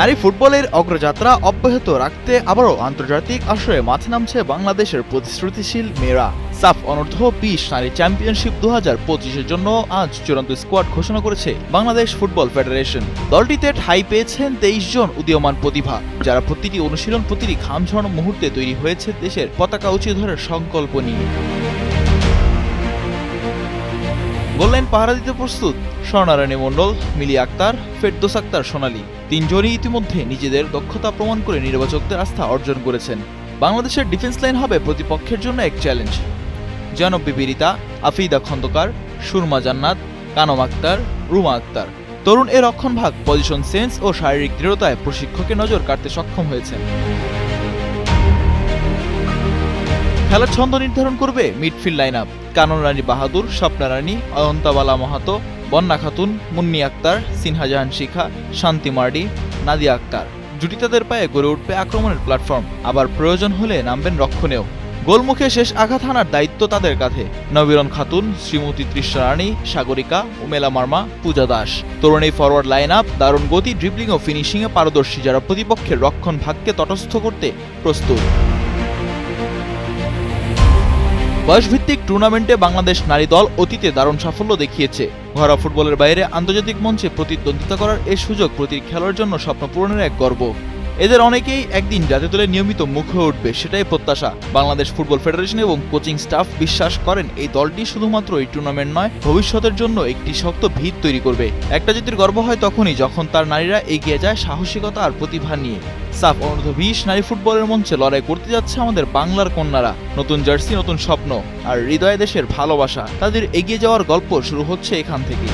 নারী ফুটবলের অগ্রযাত্রা অব্যাহত রাখতে আবারও আন্তর্জাতিক আসরে মাঠে নামছে বাংলাদেশের প্রতিশ্রুতিশীল মেয়েরা। সাফ অনূর্ধ্ব বিশ নারী চ্যাম্পিয়নশিপ দু হাজার পঁচিশের জন্য আজ চূড়ান্ত স্কোয়াড ঘোষণা করেছে বাংলাদেশ ফুটবল ফেডারেশন। দলটিতে ঠাই পেয়েছেন তেইশ জন উদীয়মান প্রতিভা, যারা প্রতিটি অনুশীলন প্রতিটি ঘাম মুহূর্তে তৈরি হয়েছে দেশের পতাকা উঁচিয়ে ধরার সংকল্প নিয়ে। গোললাইন পাহারা দিতে প্রস্তুত। স্বর্ণারায়ণী মণ্ডল, মিলি আক্তার, ফেরদোস আক্তার, সোনালী। তিনজনই ইতিমধ্যে নিজেদের দক্ষতা প্রমাণ করে নির্বাচকদের আস্থা অর্জন করেছেন। বাংলাদেশের ডিফেন্স লাইন হবে প্রতিপক্ষের জন্য এক চ্যালেঞ্জ জনব বিবিরিতা, আফিদা খন্দকার, সুরমা জান্নাত, কানম আক্তার, রুমা আক্তার। তরুণ এ রক্ষণভাগ পজিশন সেন্স ও শারীরিক দৃঢ়তায় প্রশিক্ষকের নজর কাটতে সক্ষম হয়েছেন। খেলার ছন্দ নির্ধারণ করবে midfield line up Kanon Rani Bahadur, Swapna Rani, Ayantabala Mahato, Bonna Khatun, Munni Akter, Sinha জাহান শিখা, শান্তি মার্ডি, নাদিয়া আক্তার। জুটি তাদের পায়ে গড়ে উঠবে আক্রমণের প্ল্যাটফর্ম আবার প্রয়োজন হলে নামবেন রক্ষণেও। গোলমুখে শেষ আঘাত হানার দায়িত্ব তাদের কাঁধে। নবীরন খাতুন, শ্রীমতী তৃষ্ণা রানী, সাগরিকা, উমেলা মার্মা, পূজা দাস। তরুণী ফরওয়ার্ড লাইন আপ দারুণ গতি ড্রিবলিং ও ফিনিশিংয়ে পারদর্শী যারা প্রতিপক্ষের রক্ষণ ভাগকে তটস্থ করতে প্রস্তুত। বয়সভিত্তিক টুর্নামেন্টে বাংলাদেশ নারী দল অতীতে দারুণ সাফল্য দেখিয়েছে। ঘরোয়া ফুটবলের বাইরে আন্তর্জাতিক মঞ্চে প্রতিদ্বন্দ্বিতা করার এ সুযোগ প্রতি খেলোয়াড়ের জন্য স্বপ্ন পূরণের এক গর্ব। এদের অনেকেই একদিন জাতীয় দলে নিয়মিত মুখ উঠবে, সেটাই প্রত্যাশা। বাংলাদেশ ফুটবল ফেডারেশন এবং কোচিং স্টাফ বিশ্বাস করেন, এই দলটি শুধুমাত্র এই টুর্নামেন্ট নয়, ভবিষ্যতের জন্য একটি শক্ত ভিত তৈরি করবে। একটা জাতির গর্ব হয় তখনই যখন তার নারীরা এগিয়ে যায় সাহসিকতা আর প্রতিভা নিয়ে। সাফ অনূর্ধ্ব বিশ, নারী ফুটবলের মঞ্চে লড়াই করতে যাচ্ছে আমাদের বাংলার কন্যারা। নতুন জার্সি, নতুন স্বপ্ন আর হৃদয় দেশের ভালোবাসা। তাদের এগিয়ে যাওয়ার গল্প শুরু হচ্ছে এখান থেকে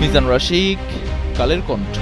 মিজান রশিক কালের কণ্ঠ।